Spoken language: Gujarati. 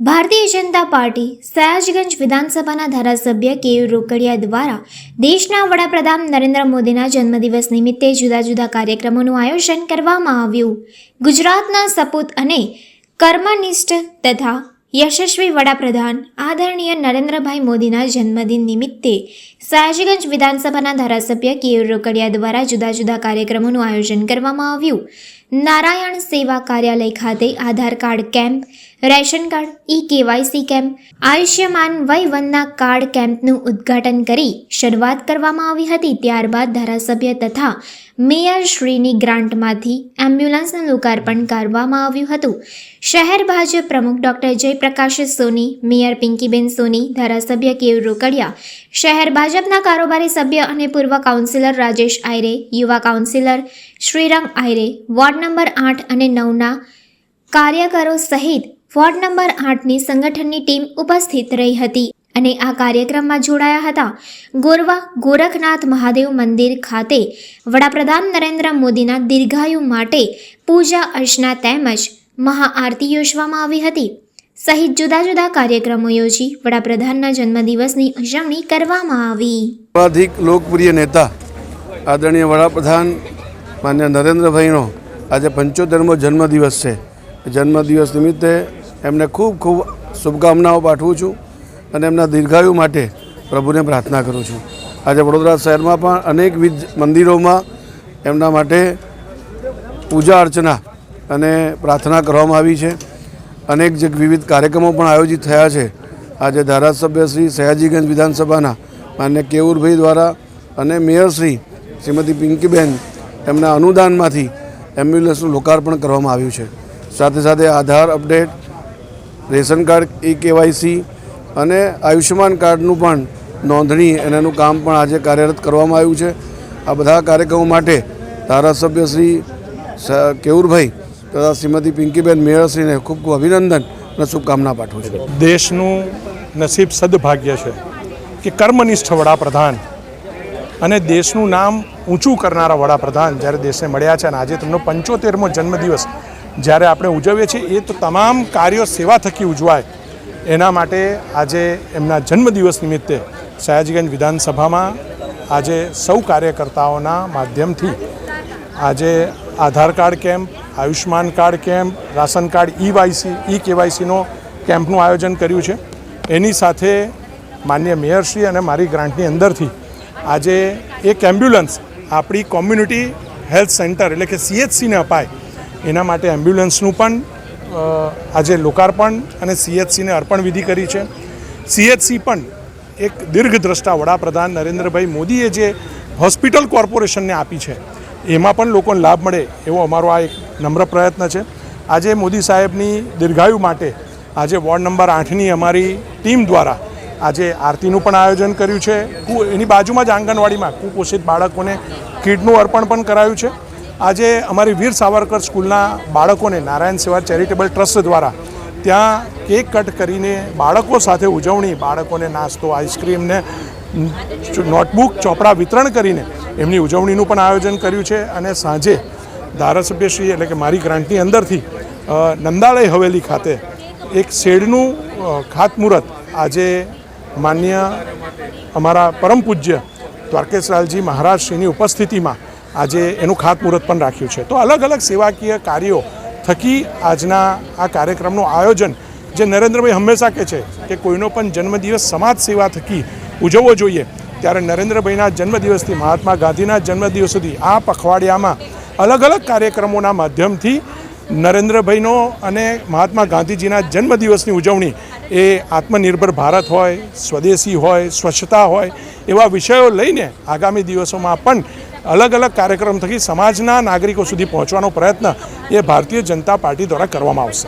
ભારતીય જનતા પાર્ટી સયાજગંજ વિધાનસભાના ધારાસભ્ય કેયુ રોકડિયા દ્વારા દેશના વડાપ્રધાન નરેન્દ્ર મોદીના જન્મદિવસ નિમિત્તે જુદા જુદા કાર્યક્રમોનું આયોજન કરવામાં આવ્યું. ગુજરાતના સપૂત અને કર્મનિષ્ઠ તથા યશસ્વી વડાપ્રધાન આદરણીય નરેન્દ્રભાઈ મોદીના જન્મદિન નિમિત્તે સયાજીગંજ વિધાનસભાના ધારાસભ્ય કેયુર રોકડિયા દ્વારા જુદા જુદા કાર્યક્રમોનું આયોજન કરવામાં આવ્યું. નારાયણ સેવા કાર્યાલય ખાતે Aadhaar card camp ration card E KYC camp, Ayushman વય વનના કાર્ડ કેમ્પનું ઉદ્ઘાટન કરી શરૂઆત કરવામાં આવી હતી. ત્યારબાદ ધારાસભ્ય તથા મેયર શ્રીની ગ્રાન્ટમાંથી એમ્બ્યુલન્સનું લોકાર્પણ કરવામાં આવ્યું હતું. શહેર ભાજપ પ્રમુખ ડોક્ટર જયપ્રકાશ સોની, મેયર પિંકીબેન સોની, ધારાસભ્ય કેવ રોકડિયા, શહેર ભાજપના કારોબારી સભ્ય અને પૂર્વ કાઉન્સિલર રાજેશ આયરે, યુવા councillor Shrirang Ayre, ward number આઠ અને નવના કાર્યકરો સહિત વોર્ડ નંબર આઠની સંગઠનની ટીમ ઉપસ્થિત રહી હતી અને આ કાર્યક્રમમાં જોડાયા હતા ગોરવા ગોરખનાથ મહાદેવ મંદિર ખાતે વડાપ્રધાન નરેન્દ્ર મોદીના દીર્ઘાયુ માટે પૂજા અર્ચના તેમજ મહાઆરતી યોજવામાં આવી હતી. સહિત જુદા જુદા કાર્યક્રમો યોજી વડાપ્રધાનના જન્મદિવસની ઉજવણી કરવામાં આવી. સર્વાધિક લોકપ્રિય નેતા આદરણીય વડાપ્રધાન માન્ય નરેન્દ્રભાઈનો આજે પંચોતેરમો જન્મદિવસ છે. જન્મદિવસ નિમિત્તે એમને ખૂબ ખૂબ શુભકામનાઓ પાઠવું છું અને એમના દીર્ઘાયુ માટે પ્રભુને પ્રાર્થના કરું છું. આજે વડોદરા શહેરમાં પણ અનેકવિધ મંદિરોમાં એમના માટે પૂજા અર્ચના અને પ્રાર્થના કરવામાં આવી છે. અનેક જે વિવિધ કાર્યક્રમો પણ આયોજિત થયા છે. આજે ધારાસભ્ય શ્રી સયાજીગંજ વિધાનસભાના માન્ય કેવુરભાઈ દ્વારા અને મેયર શ્રી શ્રીમતી પિંકીબેન એમના અનુદાનમાંથી એમ્બ્યુલન્સનું લોકાર્પણ કરવામાં આવ્યું છે. સાથે સાથે Aadhaar update ration card E KYC અને આયુષ્યમાન કાર્ડનું પણ નોંધણી અને એનું કામ પણ આજે કાર્યરત કરવામાં આવ્યું છે. આ બધા કાર્યક્રમો માટે ધારાસભ્ય શ્રી કેવુરભાઈ તથા શ્રીમતી પિંકીબેન મેયરશ્રીને ખૂબ ખૂબ અભિનંદન અને શુભકામના પાઠવું છું. દેશનું નસીબ સદભાગ્ય છે કે કર્મનિષ્ઠ વડાપ્રધાન અને દેશનું નામ ઊંચું કરનારા વડાપ્રધાન જ્યારે દેશને મળ્યા છે અને આજે તેમનો પંચોતેરમો જન્મદિવસ જ્યારે આપણે ઉજવીએ છીએ, એ તો તમામ કાર્યો સેવા થકી ઉજવાય. એના માટે આજે એમના જન્મદિવસ નિમિત્તે સયાજીગંજ વિધાનસભામાં આજે સૌ કાર્યકર્તાઓના માધ્યમથી આજે Aadhaar card camp Ayushman card camp, ration card ઈ વાયસી ઈ કેવાયસીનો કેમ્પનું આયોજન કર્યું છે. એની સાથે માન્ય મેયરશ્રી અને મારી ગ્રાન્ટની અંદરથી આજે એક એમ્બ્યુલન્સ આપણી કોમ્યુનિટી હેલ્થ સેન્ટર એટલે કે સીએચસીને અપાય. એના માટે એમ્બ્યુલન્સનું પણ આજે લોકાર્પણ અને સીએચસીને અર્પણ વિધિ કરી છે. સીએચસી પણ એક દીર્ઘદ્રષ્ટા વડાપ્રધાન નરેન્દ્રભાઈ મોદીએ જે હોસ્પિટલ કોર્પોરેશનને આપી છે, એમાં પણ લોકોને લાભ મળે એવો અમારો આ એક નમ્ર પ્રયત્ન છે. આજે મોદી સાહેબની દીર્ઘાયુ માટે આજે વોર્ડ નંબર આઠની અમારી ટીમ દ્વારા આજે આરતીનું પણ આયોજન કર્યું છે. એની બાજુમાં જ આંગણવાડીમાં કુપોષિત બાળકોને કીટનું અર્પણ પણ કરાયું છે. આજે અમારી વીર સાવરકર સ્કૂલના બાળકોને નારાયણ સેવા ચેરિટેબલ ટ્રસ્ટ દ્વારા ત્યાં કેક કટ કરીને બાળકો સાથે ઉજવણી, બાળકોને નાસ્તો આઈસ્ક્રીમને નોટબુક, ચોપડા વિતરણ કરીને એમની ઉજવણીનું પણ આયોજન કર્યું છે અને સાંજે ધારાસભ્યશ્રી એટલે કે મારી ગ્રાન્ટની અંદરથી નંદાલય હવેલી ખાતે એક શેડનું ખાતમુહૂર્ત આજે માન્ય અમારા પરમ પૂજ્ય દ્વારકેશલાલજી મહારાજશ્રીની ઉપસ્થિતિમાં આજે એનું ખાતમુહૂર્ત પણ રાખ્યું છે. તો અલગ અલગ સેવાકીય કાર્યો થકી આજના આ કાર્યક્રમનું આયોજન જે નરેન્દ્રભાઈ હંમેશા કહે છે કે કોઈનો પણ જન્મદિવસ સમાજ સેવા થકી ઉજવવો જોઈએ, ત્યારે નરેન્દ્રભાઈના જન્મદિવસથી મહાત્મા ગાંધીના જન્મદિવસ સુધી આ પખવાડિયામાં અલગ અલગ કાર્યક્રમોના માધ્યમથી નરેન્દ્રભાઈનો અને મહાત્મા ગાંધીજીના જન્મદિવસની ઉજવણી એ આત્મનિર્ભર ભારત હોય, સ્વદેશી હોય, સ્વચ્છતા હોય એવા વિષયો લઈને આગામી દિવસોમાં પણ અલગ અલગ કાર્યક્રમ થકી સમાજના નાગરિકો સુધી પહોંચવાનો પ્રયત્ન એ ભારતીય જનતા પાર્ટી દ્વારા કરવામાં આવશે.